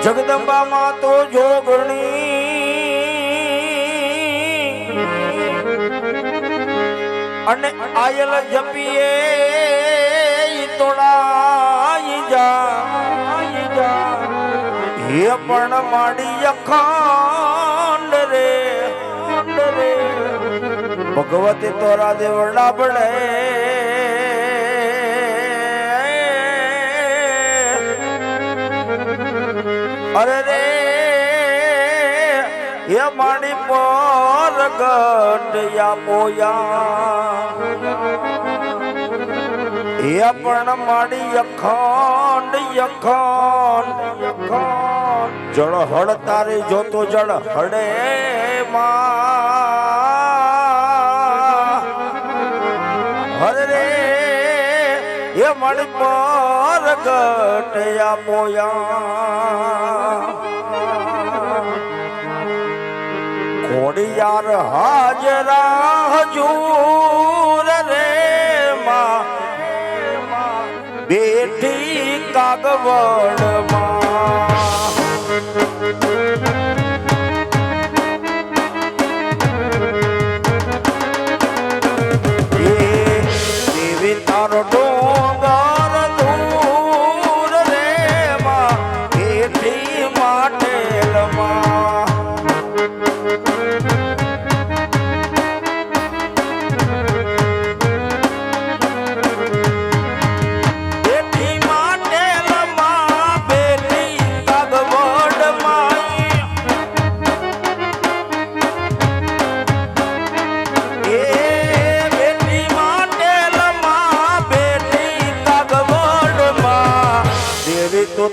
જગદંબામાં તો જોગણી અને આયલ જપીએ તોડાઈ જા હે પણ માડી અખાંડ રે ભગવતી તોરા દેવડા બળે માડી પર ગટયા પોયા એ પણ માડી અખંડ અખંડ અખંડ. જળ હળ તારે જોતો જળ હડે માં. હરે રે, એ મણ પર ગટયા પોયા ખોડિયાર હાજરા હજૂર રે માં. બેઠી કાગવડમાં.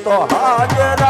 દેવી તું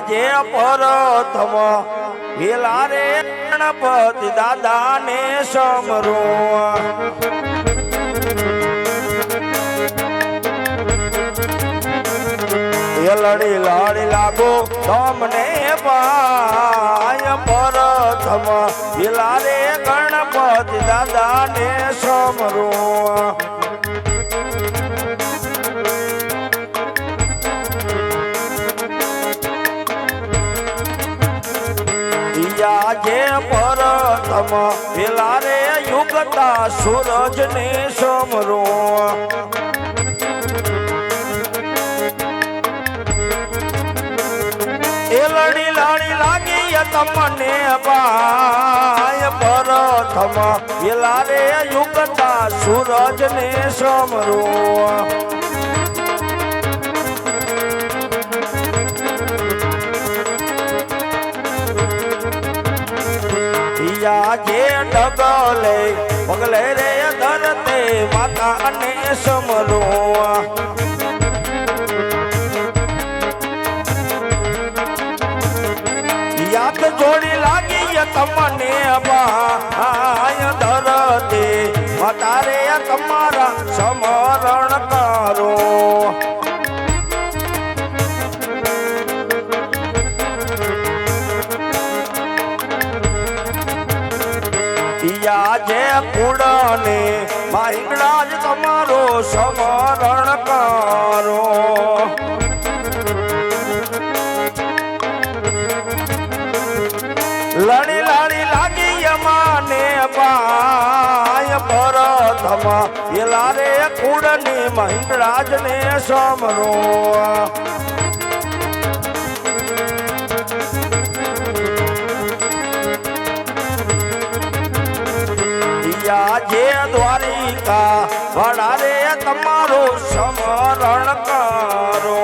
આજે પરથમ હેલા રે ગણપતિ દાદા ને સમરો લડી લડી લાગો, તમને પાય પરથમ હેલા રે ગણપતિ દાદા ને સમરો જે પરતમ પેલા રે યુગતા સૂરજ ને સમરો. એ લડી લાડી લાગી તમને બાય પરથમ પેલા રે યુગતા સૂરજ ને સમરો. જે ડગલે પગલે રે ધરતે માતા અને સમરો પિયા જે પૂડને માહિંગડા તમારો સમરણ કરો. લણી લડી લાગી અમાને પાય ભરતમા. એલા રે કુડની મહિંગડાજ ને સમરો સમરણ કરો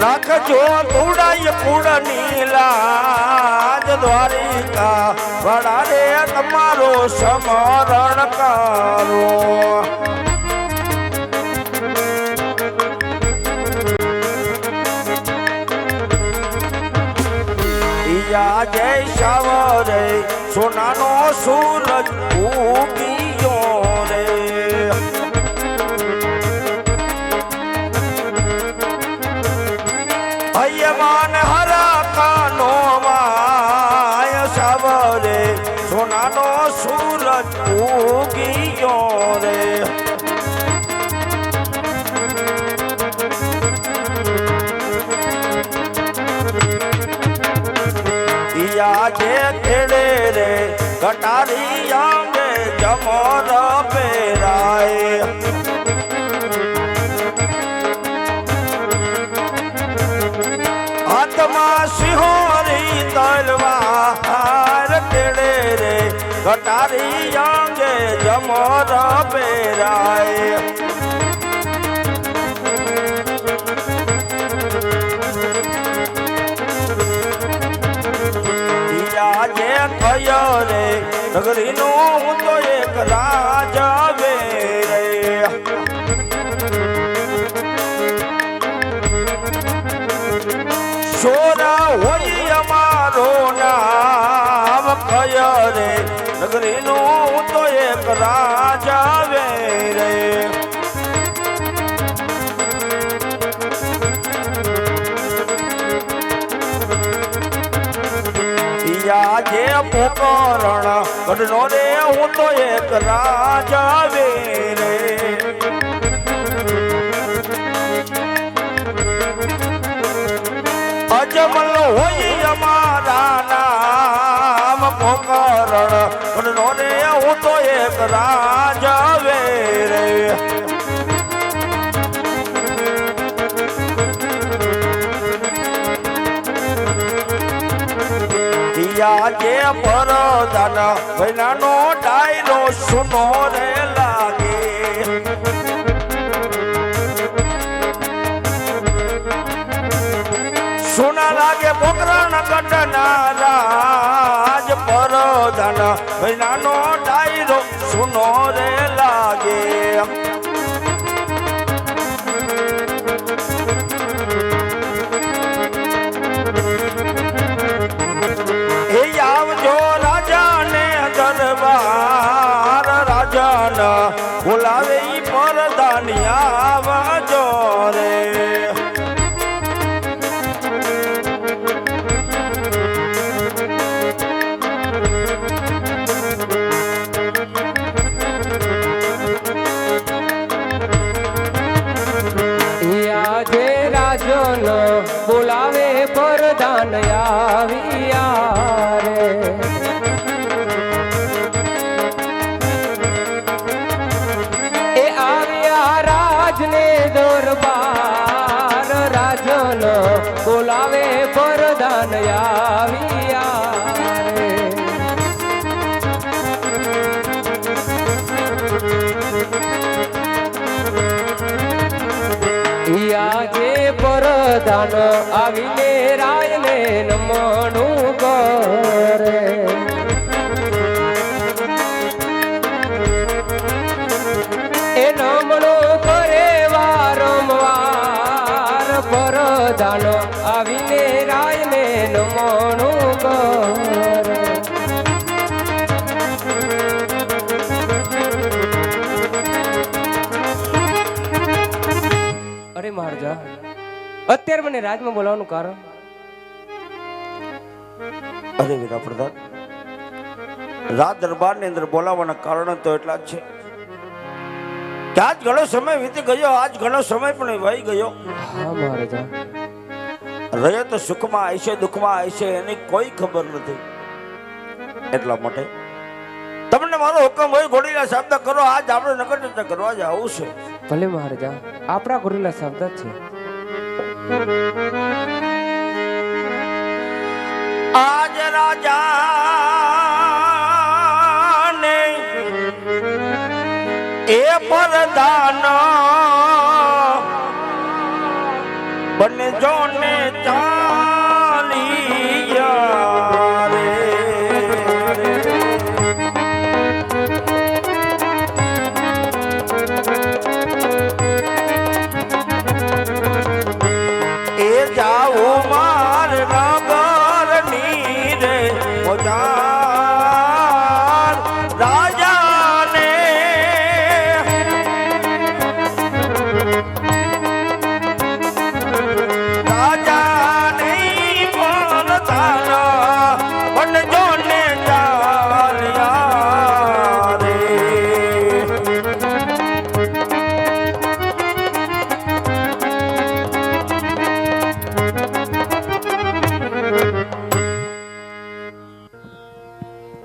રાખજો ધૂડાઈ કુળની નીલાજ દ્વારિકા વડા રે તમારો સમરણ કરો. જય શાવરે સોનાનો સૂરજ ઉગીયો કટારી આંગે જમોર પેરાય હાથમાં સિંહોરી તલવાર તેડે રે કટારી આંગે જમોર પેરાય થયો રે. નગરીનો હું તો એક રાજા રે. સોરા હોય અમારો નામ થયો રે. નગરીનો હું તો એક રાજા યા જે પોકરણ કડનો રે, હું તો એક રાજા વે રે અજમલ હોય અમારા નામ પોકરણ કડનો રે, હું તો એક રાજા યા જે પરદાન ભૈનાનો ડાયરો સુનો રે લાગે. સુના લાગે પોકરણ કટના રાજ પરદાન ભૈનાનો ડાયરો સુનો રે બોલાવે ઈ પરદાની આવજો રે બોલાવે પરધાન આવ્યા પરધાન આવીને રાયને નમણું કરે. એ નમણું કરે વારંવાર પર દાન આવીને રાયને નમણું કરે. અત્યારે મને રાજમાં બોલાવવાનું કારણ? અરે વીરા પ્રધાન રાજ દરબારની અંદર બોલાવવાના કારણો તો એટલા જ છે. કે આજ ઘણો સમય વીતી ગયો આજ ઘણો સમય પણ વહી ગયો. રહ્યો તો સુખમાં આવશે દુઃખમાં આવશે એની કોઈ ખબર નથી. એટલા માટે તમને મારો હુકમ હોય ઘોડીલા શબ્દ કરો આજ આપણે નગર ચર્ચા કરવા જ આવું છે. ભલે મહારાજા. આપણા ઘોડીલા શબ્દ છે. આજ રાજા ને એ પરદાન બને જોને